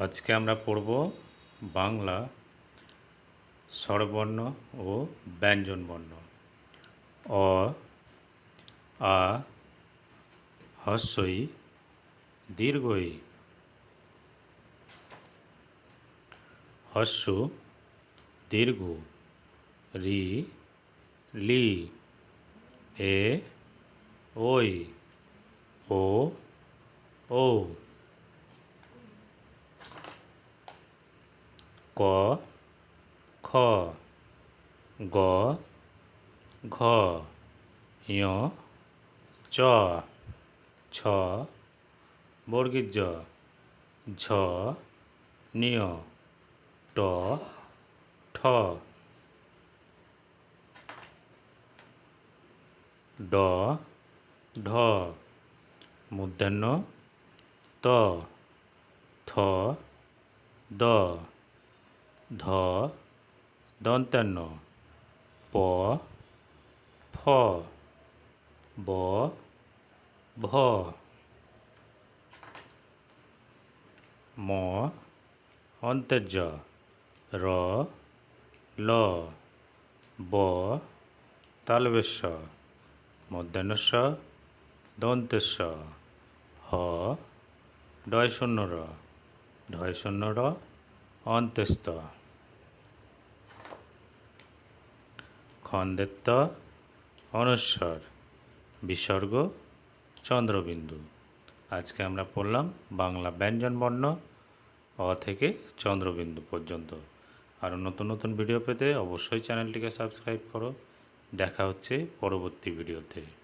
আজকে আমরা পড়ব বাংলা, স্বরবর্ণ ও ব্যঞ্জনবর্ণ। অ, আ, হস্যই, দীর্ঘই। হস্য, দীর্ঘ। রি, লি। এ, ওই। ও ও ক, খ, গ, ঘ, ঞ, চ, ছ বর্গীর জ ঝ নিয় ট, ঠ। ড, ঢ মূর্ধন্য ত, থ, দ। ধ দন্তান্ন প, ফ, ব, ভ, ম অন্তর্য র, ল, ব তালবেশ্ব মধ্যাহ্নস্ব দন্তেশ্ব হ ডয় শূন্য র ঢয় শূন্য র অন্ত্যস্ত খন্দেত্ব অনস্বর, বিসর্গ, চন্দ্রবিন্দু। আজকে আমরা পড়লাম বাংলা ব্যঞ্জন বর্ণ, অ থেকে চন্দ্রবিন্দু পর্যন্ত। আরও নতুন নতুন ভিডিও পেতে অবশ্যই চ্যানেলটিকে সাবস্ক্রাইব করো। দেখা হচ্ছে পরবর্তী ভিডিওতে।